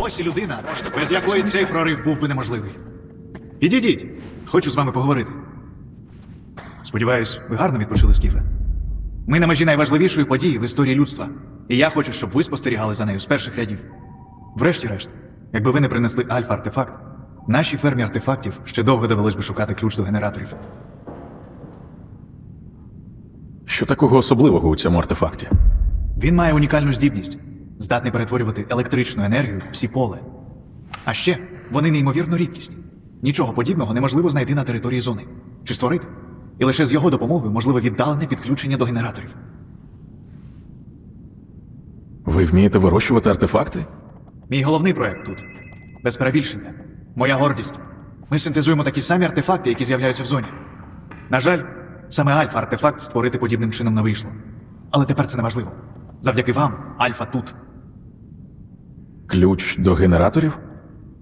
Ось і людина, без якої цей прорив був би неможливий. Підійдіть, хочу з вами поговорити. Сподіваюсь, ви гарно відпочили скіфе. Ми на межі найважливішої події в історії людства, і я хочу, щоб ви спостерігали за нею з перших рядів. Врешті-решт, якби ви не принесли альфа-артефакт, нашій фермі артефактів ще довго довелось би шукати ключ до генераторів. Що такого особливого у цьому артефакті? Він має унікальну здібність, здатний перетворювати електричну енергію в псі-поле. А ще вони неймовірно рідкісні. Нічого подібного неможливо знайти на території зони чи створити. І лише з його допомогою можливе віддалене підключення до генераторів. Ви вмієте вирощувати артефакти? Мій головний проект тут без перебільшення. Моя гордість. Ми синтезуємо такі самі артефакти, які з'являються в зоні. На жаль, саме альфа-артефакт створити подібним чином не вийшло. Але тепер це не важливо. Завдяки вам, Альфа тут. Ключ до генераторів?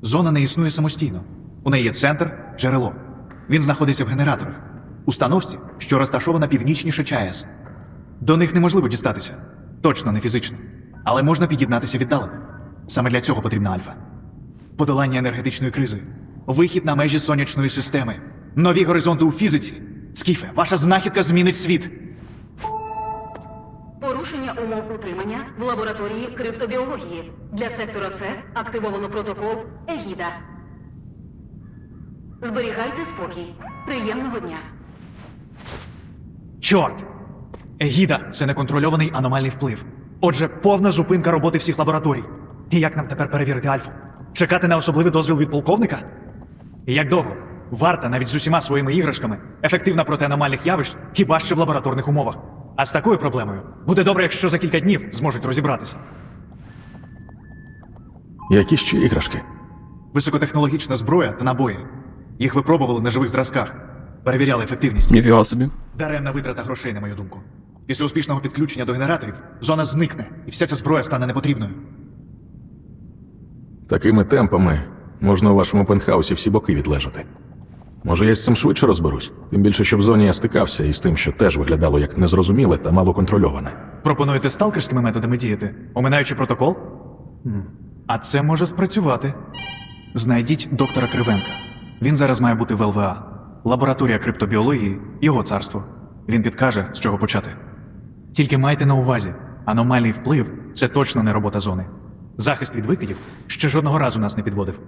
Зона не існує самостійно. У неї є центр, джерело. Він знаходиться в генераторах, установці, що розташована північніше ЧАЕС. До них неможливо дістатися, точно не фізично, але можна під'єднатися віддалено. Саме для цього потрібна альфа. Подолання енергетичної кризи, вихід на межі сонячної системи, нові горизонти у фізиці. Скіфе, ваша знахідка змінить світ. Порушення умов утримання в лабораторії криптобіології. Для сектора С активовано протокол Егіда. Зберігайте спокій. Приємного дня. Чорт! Егіда це неконтрольований аномальний вплив. Отже, повна зупинка роботи всіх лабораторій. І як нам тепер перевірити Альфу? Чекати на особливий дозвіл від полковника? Як довго? Варта навіть з усіма своїми іграшками ефективна проти аномальних явищ хіба що в лабораторних умовах. А з такою проблемою буде добре, якщо за кілька днів зможуть розібратися. Які ще іграшки? Високотехнологічна зброя та набої. Їх випробували на живих зразках, перевіряли ефективність. Ніфіга собі. Даремна витрата грошей, на мою думку. Після успішного підключення до генераторів зона зникне, і вся ця зброя стане непотрібною. Такими темпами можна у вашому пентхаусі всі боки відлежати. Може, я з цим швидше розберусь? Тим більше, що в зоні я стикався із тим, що теж виглядало як незрозуміле та малоконтрольоване. Пропонуєте сталкерськими методами діяти, оминаючи протокол? А це може спрацювати. Знайдіть доктора Кривенка. Він зараз має бути в ЛВА. Лабораторія криптобіології, його царство. Він підкаже, з чого почати. Тільки майте на увазі, аномальний вплив це точно не робота зони. Захист від викидів ще жодного разу нас не підводив.